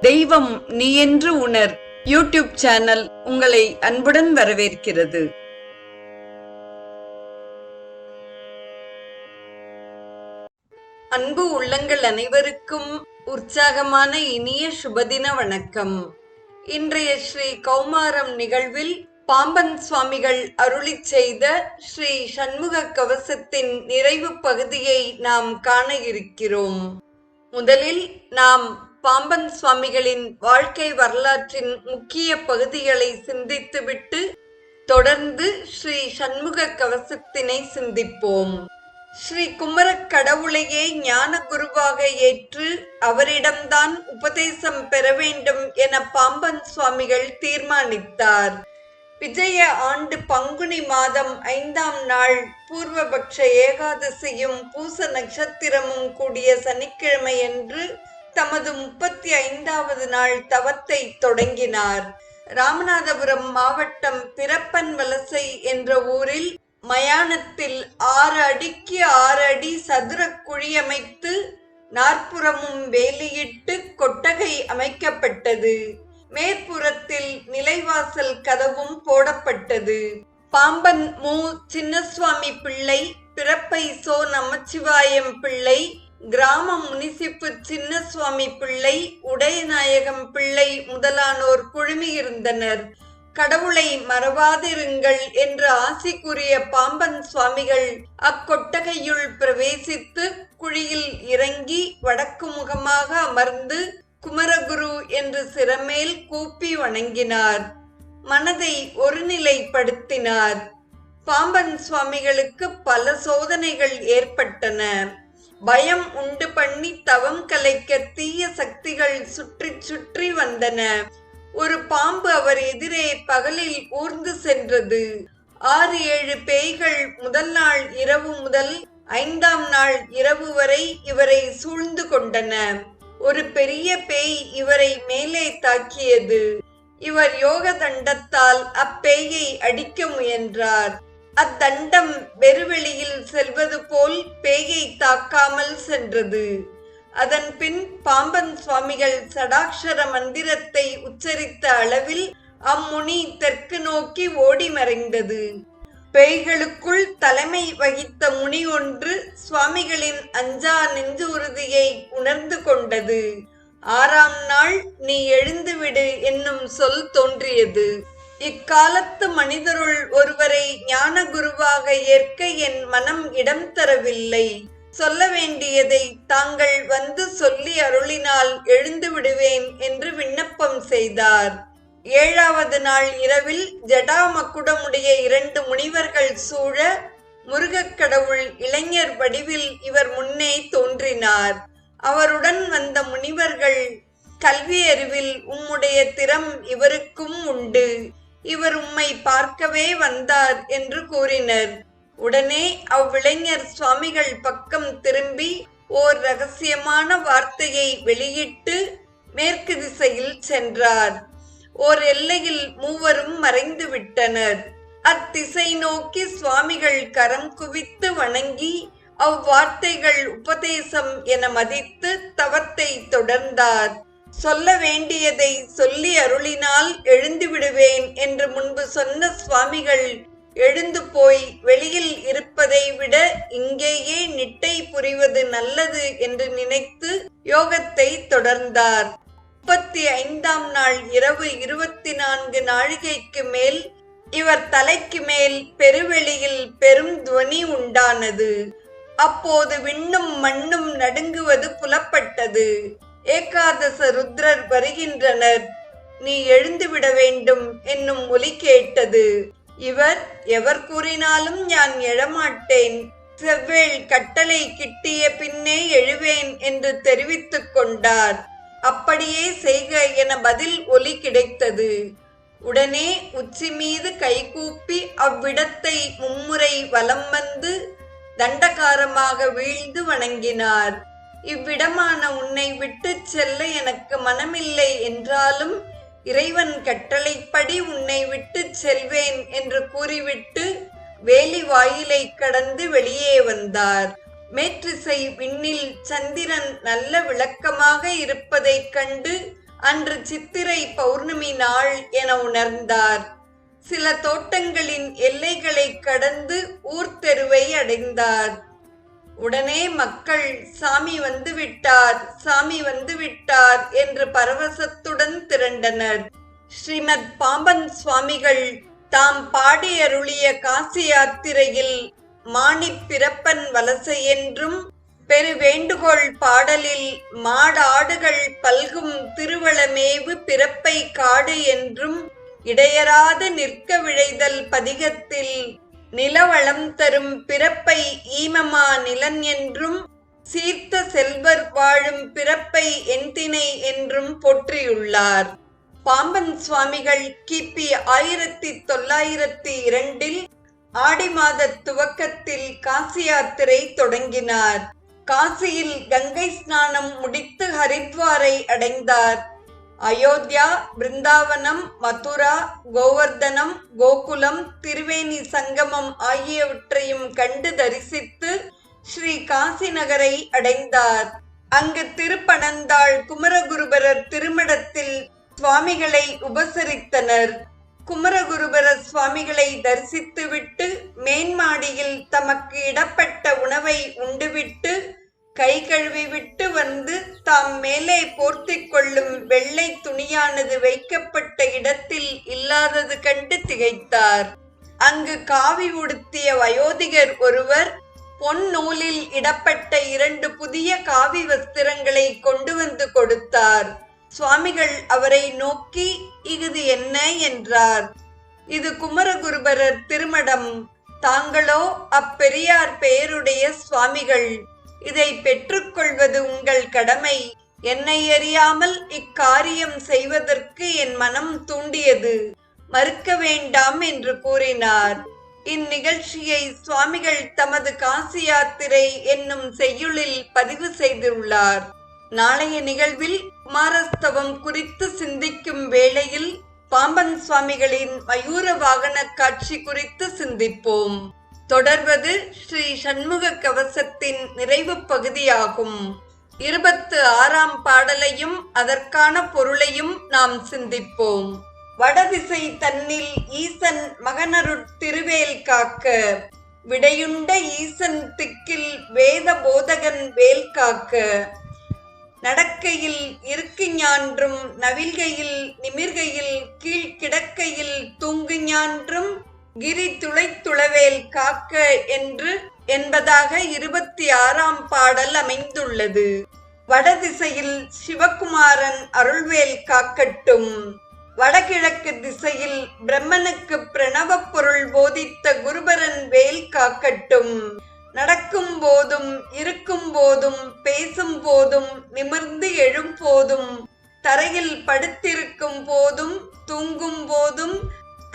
தெய்வம் நீ என்று உணர். யூடியூப் சேனல் உங்களை அன்புடன் வரவேற்கிறது. அன்பு உள்ளங்கள் அனைவருக்கும் உற்சாகமான இனிய சுபதின வணக்கம். இன்றைய ஸ்ரீ கௌமாரம் நிகழ்வில் பாம்பன் சுவாமிகள் அருளிச் செய்த ஸ்ரீ சண்முக கவசத்தின் நிறைவு பகுதியை நாம் காண இருக்கிறோம். முதலில் நாம் பாம்பன் சுவாமிகளின் வாழ்க்கை வரலாற்றின் முக்கிய பகுதிகளை சிந்தித்துவிட்டு தொடர்ந்து ஸ்ரீ சண்முக கவசத்தினை சிந்திப்போம். ஸ்ரீ குமரக் கடவுளையே ஞான குருவாக ஏற்று அவரிடம்தான் உபதேசம் பெற வேண்டும் என பாம்பன் சுவாமிகள் தீர்மானித்தார். விஜய ஆண்டு பங்குனி மாதம் ஐந்தாம் நாள் பூர்வபக்ஷ ஏகாதசியும் பூச நட்சத்திரமும் கூடிய சனிக்கிழமையன்று தமது முப்பத்தி ஐந்தாவது நாள் தவத்தை தொடங்கினார். ராமநாதபுரம் மாவட்டம் பிறப்பன் வலசை என்ற ஊரில் மயானத்தில் ஆறு அடிக்கு ஆறு அடி சதுர குழியமைத்து நாற்புறமும் வேலியிட்டு கொட்டகை அமைக்கப்பட்டது. மேற்புறத்தில் நிலைவாசல் கதவும் போடப்பட்டது. பாம்பன் மு. சின்னசுவாமி பிள்ளை பிறப்பை சோ. நமச்சிவாயம் பிள்ளை கிராம முனிசிப்பு சின்னசுவாமி பிள்ளை உடையநாயகம் பிள்ளை முதலானோர் குழுமியிருந்தனர். கடவுளை மறவாதிருங்கள் என்று ஆசி கூறிய பாம்பன் சுவாமிகள் அக்கொட்டகையுள் பிரவேசித்து குழியில் இறங்கி வடக்கு முகமாக அமர்ந்து குமரகுரு என்று சிரமேல் கூப்பி வணங்கினார். மனதை ஒருநிலைப்படுத்தினார். பாம்பன் சுவாமிகளுக்கு பல சோதனைகள் ஏற்பட்டன. பயம் உண்டு பண்ணி தவம் கலைக்க தீய சக்திகள் சுற்றி சுற்றி வந்தன. ஒரு பாம்பு அவர் எதிரே பகலில் ஊர்ந்து சென்றது. ஆறு ஏழு பேய்கள் முதல் நாள் இரவு முதல் ஐந்தாம் நாள் இரவு வரை இவரை சூழ்ந்து கொண்டன. ஒரு பெரிய பேய் இவரை மேலே தாக்கியது. இவர் யோக தண்டத்தால் அப்பேயை அடிக்க முயன்றார். அத்தண்டம் வெறுவெளியில் செல்வது போல் பேயை தாக்காமல் சென்றது. அதன் பின் பாம்பன் சுவாமிகள் சடாக்ஷர மந்திரத்தை உச்சரித்த அளவில் அம்முனி தெற்கு நோக்கி ஓடி மறைந்தது. பேய்களுக்குள் தலைமை வகித்த முனி ஒன்று சுவாமிகளின் அஞ்சா நெஞ்சு உறுதியை உணர்ந்து கொண்டது. ஆறாம் நாள் நீ எழுந்துவிடு என்னும் சொல் தோன்றியது. இக்காலத்து மனிதருள் ஒருவரை ஞான குருவாக ஏற்க என் மனம் இடம் தரவில்லை. சொல்ல வேண்டியதை தாங்கள் வந்து சொல்லி அருளினால் எழுந்து விடுவேன் என்று விண்ணப்பம் செய்தார். ஏழாவது நாள் இரவில் ஜடாமக்குடமுடைய இரண்டு முனிவர்கள் சூழ முருகக் கடவுள் இளைஞர் வடிவில் இவர் முன்னே தோன்றினார். அவருடன் வந்த முனிவர்கள் கல்வி அறிவில் உம்முடைய திறம் இவருக்கும் உண்டு. இவர் உம்மை பார்க்கவே வந்தார் என்று கூறினர். உடனே அவ்விளைஞர் சுவாமிகள் பக்கம் திரும்பி ஓர் ரகசியமான வார்த்தையை வெளியிட்டு மேற்கு திசையில் சென்றார். ஓர் எல்லையில் மூவரும் மறைந்து விட்டனர். அத்திசை நோக்கி சுவாமிகள் கரம் குவித்து வணங்கி அவ்வார்த்தைகள் உபதேசம் என மதித்து தவத்தை தொடர்ந்தார். சொல்ல வேண்டியதை சொல்லி அருளினால் எழுந்து விடுவேன் என்று முன்பு சொன்ன சுவாமிகள் எழுந்து போய் வெளியில் இருப்பதை விட இங்கேயே நிட்டை புரிவது நல்லது என்று நினைத்து யோகத்தை தொடர்ந்தார். முப்பத்தி ஐந்தாம் நாள் இரவு இருபத்தி நான்கு நாழிகைக்கு மேல் இவர் தலைக்கு மேல் பெருவெளியில் பெரும் துவனி உண்டானது. அப்போது விண்ணும் மண்ணும் நடுங்குவது புலப்பட்டது. ஏகாதச ருத்ரர் வருகின்றனர். நீ எழுந்துவிட வேண்டும் என்னும் ஒலி கேட்டது. இவர் எவர் கூறினாலும் நான் எழமாட்டேன். செவ்வேள் கட்டளை கிட்டிய பின்னே எழுவேன் என்று தெரிவித்துக் கொண்டார். அப்படியே செய்க என பதில் ஒலி கிடைத்தது. உடனே உச்சி மீது கைகூப்பி அவ்விடத்தை மும்முறை வலம் வந்து தண்டகாரமாக வீழ்ந்து வணங்கினார். இவ்விடமான உன்னை விட்டுச் செல்ல எனக்கு மனமில்லை என்றாலும் இறைவன் கட்டளைப்படி உன்னை விட்டுச் செல்வேன் என்று கூறிவிட்டு வேலி வாயிலை கடந்து வெளியே வந்தார். மேற்றிசை விண்ணில் சந்திரன் நல்ல விளக்கமாக இருப்பதைக் கண்டு அன்று சித்திரை பௌர்ணமி நாள் என உணர்ந்தார். சில தோட்டங்களின் எல்லைகளை கடந்து ஊர்த்தெருவை அடைந்தார். உடனே மக்கள் சாமி வந்து விட்டார் சாமி வந்து விட்டார் என்று பரவசத்துடன் திரண்டனர். ஸ்ரீமத் பாம்பன் சுவாமிகள் தாம் பாடியருளிய காசி யாத்திரையில் மாணி பிறப்பன் வலசை என்றும் பெரு வேண்டுகோள் பாடலில் மாடாடுகள் பல்கும் திருவளமேவு பிறப்பை காடு என்றும் இடையராது நிற்க விழைதல் பதிகத்தில் நிலவளம் தரும் பிறப்பை ஈமமா நிலன் என்றும் சீர்த்த செல்வர் வாழும் பிறப்பை என்தினை என்றும் போற்றியுள்ளார். பாம்பன் சுவாமிகள் கிபி ஆயிரத்தி தொள்ளாயிரத்தி இரண்டில் ஆடி மாத துவக்கத்தில் காசி யாத்திரை தொடங்கினார். காசியில் கங்கை ஸ்நானம் முடித்து ஹரித்வாரை அடைந்தார். அயோத்தியா பிருந்தாவனம் மதுரா கோவர்தனம் கோகுலம் திருவேணி சங்கமம் ஆகியவற்றையும் கண்டு தரிசித்து ஸ்ரீ காசி நகரை அடைந்தார். அங்கு திருப்பனந்தாள் குமரகுருபரர் திருமடத்தில் சுவாமிகளை உபசரித்தனர். குமரகுருபர சுவாமிகளை தரிசித்துவிட்டு மேன்மாடியில் தமக்கு இடப்பட்ட உணவை உண்டுவிட்டு கை கழுவி விட்டு வந்து தாம் மேலே போர்த்திக் கொள்ளும் வெள்ளை துணியானது வைக்கப்பட்ட இடத்தில் இல்லாதது கண்டு திகைத்தார். அங்கு காவி உடுத்திய வயோதிகர் ஒருவர் பொன் நூலில் இடப்பட்ட இரண்டு புதிய காவி வஸ்திரங்களை கொண்டு வந்து கொடுத்தார். சுவாமிகள் அவரை நோக்கி இது என்ன? என்றார். இது குமரகுருபரர் திருமடம். தாங்களோ அப்பெரியார் பெயருடைய சுவாமிகள். இதை பெற்றுக்கொள்வது உங்கள் கடமை. என்னை அறியாமல் இக்காரியம் செய்வதற்கு என் மனம் தூண்டியது. மறுக்க வேண்டாம் என்று கூறினார். இந்நிகழ்ச்சியை சுவாமிகள் தமது காசி யாத்திரை என்னும் செய்யுளில் பதிவு செய்துள்ளார். நாளைய நிகழ்வில் குமாரஸ்தவம் குறித்து சிந்திக்கும் வேளையில் பாம்பன் சுவாமிகளின் மயூர வாகன காட்சி குறித்து சிந்திப்போம். தொடர்வது ஸ்ரீ சண்முக கவசத்தின் நிறைவு பகுதியாகும். இருபத்து ஆறாம் பாடலையும் அதற்கான பொருளையும் நாம் சிந்திப்போம். வடதிசை தன்னில் ஈசன் மகனருட் திருவேல் காக்க விடையுண்ட ஈசன் திக்கில் வேத போதகன் வேல் காக்க. நடக்கையில் இருக்கு ஞான்றும் நவில்கையில் நிமிர்கையில் கீழ் கிடக்கையில் தூங்கு ஞான்றும் கிரி துளைத்துளவேல் காக்க என்று என்பதாக இருபத்தி ஆறாம் பாடல் அமைந்துள்ளது. வடதிசையில் சிவகுமாரன் அருள்வேல் காக்கட்டும். வடகிழக்கு திசையில் பிரம்மனுக்கு பிரணவ பொருள் போதித்த குருபரன் வேல் காக்கட்டும். நடக்கும் போதும் இருக்கும் போதும் பேசும் போதும் நிமிர்ந்து எழும் போதும் தரையில் படுத்திருக்கும் போதும் தூங்கும் போதும்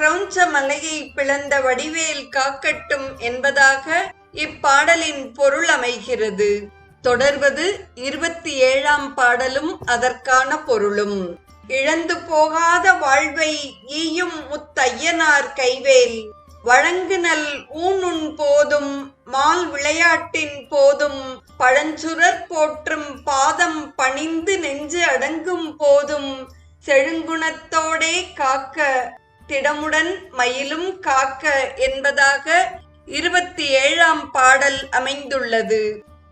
கிரௌஞ்ச மலையை பிளந்த வடிவேல் காக்கட்டும் என்பதாக இப்பாடலின் பொருள் அமைகிறது. தொடர்வது இருபத்தி ஏழாம் பாடலும் அதற்கான பொருளும். இழந்து போகாத வாழ்வை ஈயும் முத்தையனார் கைவேல். வழங்குனல் ஊனுண் போதும் மால் விளையாட்டின் போதும் பழஞ்சுரர் போற்றும் பாதம் பணிந்து நெஞ்சு அடங்கும் போதும் செழுங்குணத்தோடே காக்க திடமுடன் மயிலும் காக்க என்பதாக இருபத்தி ஏழாம் பாடல் அமைந்துள்ளது.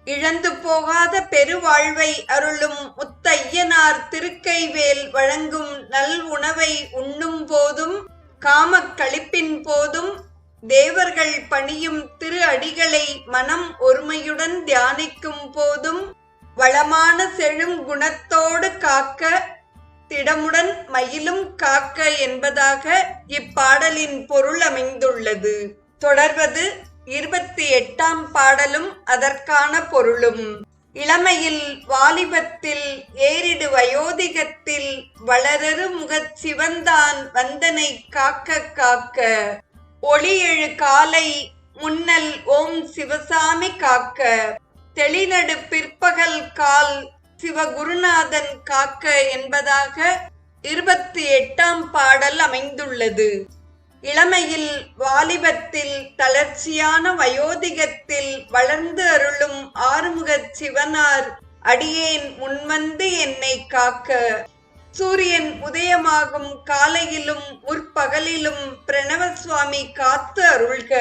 இழந்து போகாத பெருவாழ்வை அருளும் முத்தையனார் திருக்கைவேல் வழங்கும் நல் உணவை உண்ணும் போதும் காமக் களிப்பின் போதும் தேவர்கள் பணியும் திரு அடிகளை மனம் ஒருமையுடன் தியானிக்கும் போதும் வளமான செழும் குணத்தோடு காக்க திடமுடன் மயிலும் காக்க என்பதாக இப்பாடலின் பொருள் அமைந்துள்ளது. தொடர்வது இருபத்தி எட்டாம் பாடலும் அதற்கான பொருளும். இளமையில் வாலிபத்தில் ஏறிடு வயோதிகத்தில் வளரரு முகச் சிவந்தான் வந்தனை காக்க காக்க. ஒளி எழு காலை முன்னல் ஓம் சிவசாமி காக்க. தெளிநடு பிற்பகல் கால் சிவகுருநாதன் காக்க என்பதாக இருபத்தி எட்டாம் பாடல் அமைந்துள்ளது. இளமையில் வாலிபத்தில் தளர்ச்சியான வயோதிகத்தில் வளர்ந்து அருளும் ஆறுமுகச் சிவனார் அடியேன் முன்வந்து என்னை காக்க. சூரியன் உதயமாகும் காலையிலும் முற்பகலிலும் பிரணவ சுவாமி காத்து அருள்க.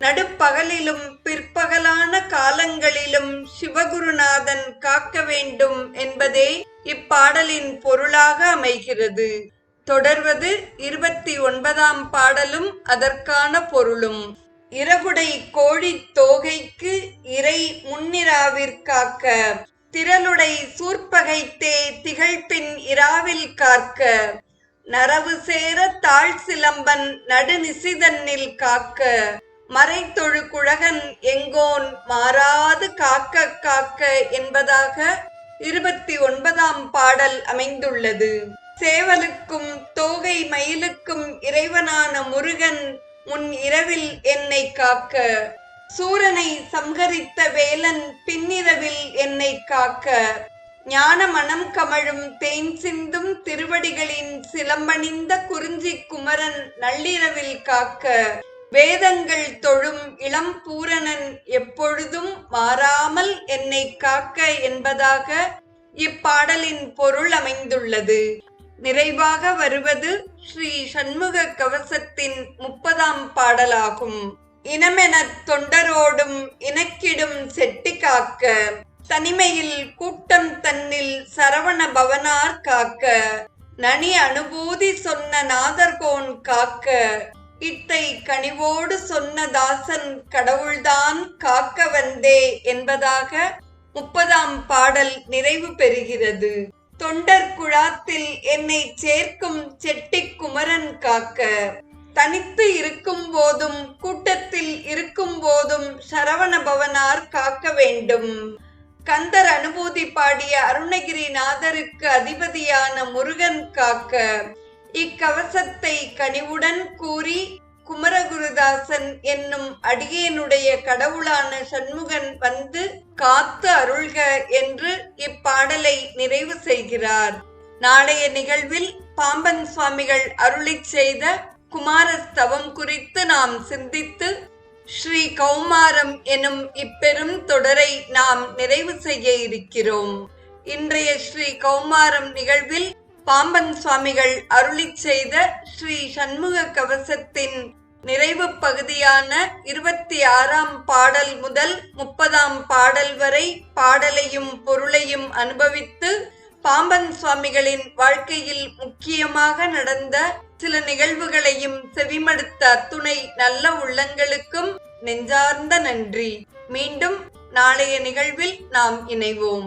நடுப்பகலிலும் பிற்பகலான காலங்களிலும் சிவகுருநாதன் காக்க வேண்டும் என்பதே இப்பாடலின் பொருளாக அமைகிறது. தொடர்வது இருபத்தி ஒன்பதாம் பாடலும் அதற்கான பொருளும். இரகுடை கோழி தோகைக்கு இறை முன்னிராவிற்காக்க திரளுடை சூர்பகைத்தே திகழ்பின் இராவில் காக்க நரவு சேர தாழ் சிலம்பன் நடுநிசிதன்னில் காக்க. மறைத்தொழு குழகன் எங்கோன் மாறாது காக்க காக்க என்பதாக இருபத்தி ஒன்பதாம் பாடல் அமைந்துள்ளது. சேவலுக்கும் தோகை மயிலுக்கும் இறைவனான முருகன் முன் இரவில் என்னை காக்க. சூரனை சம்ஹரித்த வேலன் பின்னிரவில் என்னை காக்க. ஞான மனம் கமழும் தேன் சிந்தும் திருவடிகளின் சிலம்பணிந்த குறிஞ்சி குமரன் நள்ளிரவில் காக்க. வேதங்கள் தொழும் இளம் பூரணன் எப்பொழுதும் மாறாமல் என்னை காக்க என்பதாக இப்பாடலின் பொருள் அமைந்துள்ளது. நிறைவாக வருவது ஸ்ரீ சண்முக கவசத்தின் முப்பதாம் பாடலாகும். இனமெனத் தொண்டரோடும் இனக்கிடும் செட்டி காக்க தனிமையில் கூட்டம் தன்னில் சரவண பவனார் காக்க நனி அனுபூதி சொன்ன நாதர்கோன் காக்க இத்தை கனிவோடு சொன்ன தாசன் கடவுள்தான் காக்க வந்தே என்பதாக முப்பதாம் பாடல் நிறைவு பெறுகிறது. தொண்டர் குழாத்தில் என்னை சேர்க்கும் செட்டி குமரன் காக்க. தனித்து இருக்கும் போதும் கூட்டத்தில் இருக்கும் போதும் சரவண பவனார் காக்க வேண்டும். கந்தர் அனுபூதி பாடிய அருணகிரிநாதருக்கு அதிபதியான முருகன் காக்க. இக்கவசத்தை கனிவுடன் கூறி குமரகுருதாசன் என்னும் அடியேனுடைய கடவுளான சண்முகன் வந்து காத்து அருள்க என்று இப்பாடலை நிறைவு செய்கிறார். நாளைய நிகழ்வில் பாம்பன் சுவாமிகள் அருளிச் செய்த குமாரஸ்தவம் குறித்து நாம் சிந்தித்து ஸ்ரீ கௌமாரம் எனும் இப்பெரும் தொடரை நாம் நிறைவு செய்ய இருக்கிறோம். இன்றைய ஸ்ரீ கௌமாரம் நிகழ்வில் பாம்பன் சுவாமிகள் அருளிச் செய்த ஸ்ரீ சண்முக கவசத்தின் நிறைவு பகுதியான இருபத்தி ஆறாம் பாடல் முதல் முப்பதாம் பாடல் வரை பாடலையும் பொருளையும் அனுபவித்து பாம்பன் சுவாமிகளின் வாழ்க்கையில் முக்கியமாக நடந்த சில நிகழ்வுகளையும் செவிமடுத்த அத்துணை நல்ல உள்ளங்களுக்கும் நெஞ்சார்ந்த நன்றி. மீண்டும் நாளைய நிகழ்வில் நாம் இணைவோம்.